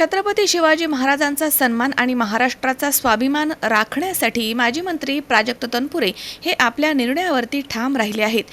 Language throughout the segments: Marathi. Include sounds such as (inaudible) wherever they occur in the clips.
छत्रपती शिवाजी महाराजांचा सन्मान आणि महाराष्ट्राचा स्वाभिमान राखण्यासाठी माजी मंत्री प्राजक्त तनपुरे हे आपल्या निर्णयावरती ठाम राहिले आहेत.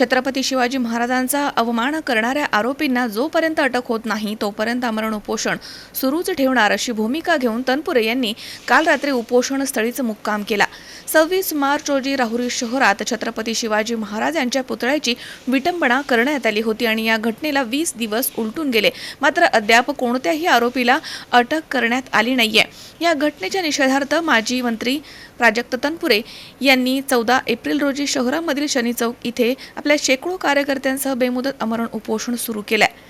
छत्रपती शिवाजी महाराजांचा अवमान करणाऱ्या आरोपींना जोपर्यंत अटक होत नाही तोपर्यंत आमरण उपोषण सुरूच ठेवणार अशी भूमिका घेऊन तनपुरे यांनी काल रात्री उपोषणस्थळीच मुक्काम केला. सव्वीस मार्च रोजी राहुरी शहरात छत्रपती शिवाजी महाराज यांच्या पुतळ्याची विटंबना करण्यात आली होती आणि या घटनेला वीस दिवस उलटून गेले. मात्र अद्याप कोणत्याही आरोपीला अटक करण्यात आली नाहीये. या घटनेच्या निषेधार्थ माजी मंत्री प्राजक्त तनपुरे यांनी चौदा एप्रिल रोजी शहरामधील शनी चौक इथे आपल्या शेकडो कार्यकर्त्यांसह बेमुदत अमरण उपोषण सुरू केलं आहे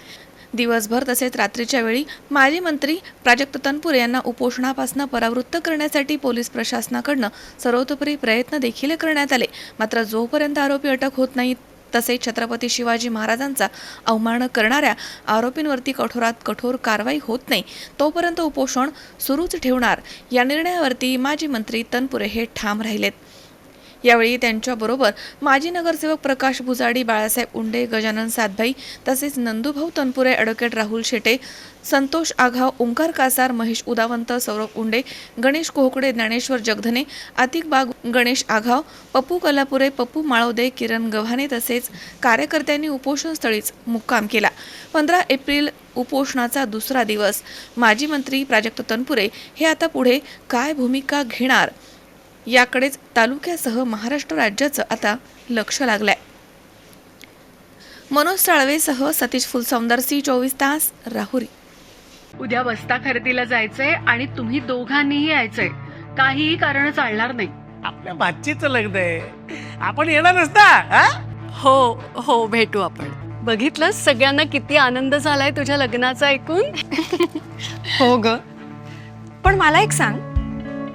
दिवसभर तसेच रात्रीच्या वेळी माजी मंत्री प्राजक्त तनपुरे यांना उपोषणापासून परावृत्त करण्यासाठी पोलीस प्रशासनाकडनं सर्वतोपरी प्रयत्न देखील करण्यात आले. मात्र जोपर्यंत आरोपी अटक होत नाहीत तसेच छत्रपती शिवाजी महाराजांचा अवमान करणाऱ्या आरोपींवरती कठोरात कठोर कारवाई होत नाही तोपर्यंत उपोषण सुरूच ठेवणार या निर्णयावरती माजी मंत्री तनपुरे हे ठाम राहिलेत. यावेळी त्यांच्याबरोबर माजी नगरसेवक प्रकाश भुजाडी बाळासाहेब उंडे गजानन सातभाई तसेच नंदूभाऊ तनपुरे ॲडव्होकेट राहुल शेटे संतोष आघाव ओंकार कासार महेश उदावंत सौरभ उंडे गणेश कोहकडे ज्ञानेश्वर जगधने आतिक बाग गणेश आघाव पप्पू कलापुरे पप्पू माळवदे किरण गव्हाणे तसेच कार्यकर्त्यांनी उपोषणस्थळीच मुक्काम केला. पंधरा एप्रिल उपोषणाचा दुसरा दिवस. माजी मंत्री प्राजक्त तनपुरे हे आता पुढे काय भूमिका घेणार? याकडेच तालुक्यासह महाराष्ट्र राज्याचं आता लक्ष लागलंय. मनोज साळवेसह सतीश फुलसौंदर सी चोवीस तास राहुरी. उद्या बस्ता खरेदीला जायचंय आणि तुम्ही दोघांनीही यायचंय. काहीही कारण चालणार नाही. आपल्या भाचीचं लग्न आहे. आपण येणारच ना हा? हो हो भेटू आपण. बघितलं सगळ्यांना किती आनंद झालाय तुझ्या लग्नाचा ऐकून? (laughs) हो ग. पण मला एक सांग.